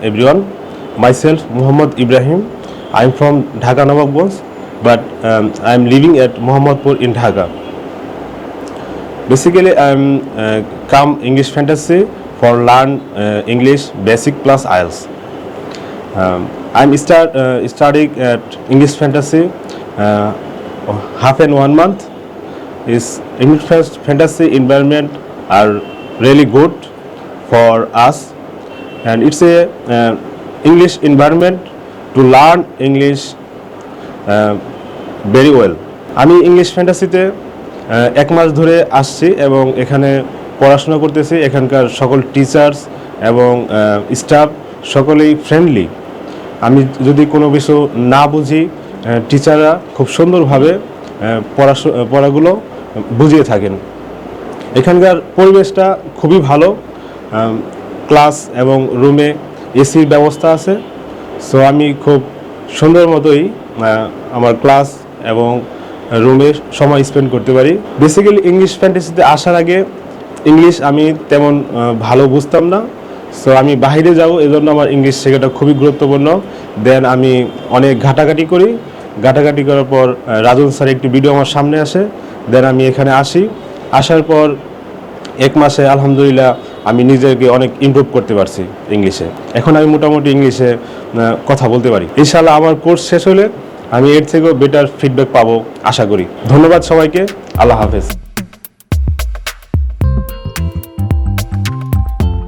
Everyone. Myself Muhammad Ibrahim. I'm from Dhaka Nawabganj, but um, I'm living at Mohammadpur in Dhaka. Basically, I'm uh, come English fantasy for learn uh, English basic plus IELTS. Um, I'm start uh, studying at English fantasy uh, half and one month. Is English fantasy environment are really good for us and it's a uh, English environment to learn English uh, very well. আমি English ফ্যান্টাসিতে এক মাস ধরে আসছি এবং এখানে পড়াশোনা করতেছি। এখানকার সকল টিচার্স এবং স্টাফ সকলেই ফ্রেন্ডলি আমি যদি কোনো কিছু না বুঝি টিচাররা খুব সুন্দরভাবে পড়াশো- পড়াগুলো বুঝিয়ে থাকেন। এখানকার পরিবেশটা খুবই ভালো। ক্লাস এবং রুমে এসির ব্যবস্থা আছে। সো আমি খুব সুন্দর মতোই আমার ক্লাস এবং রুমে সময় স্পেন্ড করতে পারি। বেসিক্যালি ইংলিশ ফ্যান্টাসিতে আসার আগে ইংলিশ আমি তেমন ভালো বুঝতাম না। সো আমি বাইরে যাব, এজন্য আমার ইংলিশ শেখাটা খুবই গুরুত্বপূর্ণ। দেন আমি অনেক ঘাটাঘাটি করি। ঘাটাঘাটি করার পর রাজন স্যার একটি ভিডিও আমার সামনে আসে। দেন আমি এখানে আসি। আসার পর এক মাসে আলহামদুলিল্লাহ আমি নিজেকে অনেক ইমপ্রুভ করতে পারছি ইংলিশে এখন আমি মোটামুটি ইংলিশে কথা বলতে পারি। ইনশাল্লাহ আমার কোর্স শেষ হলে আমি এর থেকেও বেটার ফিডব্যাক পাবো, আশা করি। ধন্যবাদ সবাইকে। আল্লাহ হাফেজ।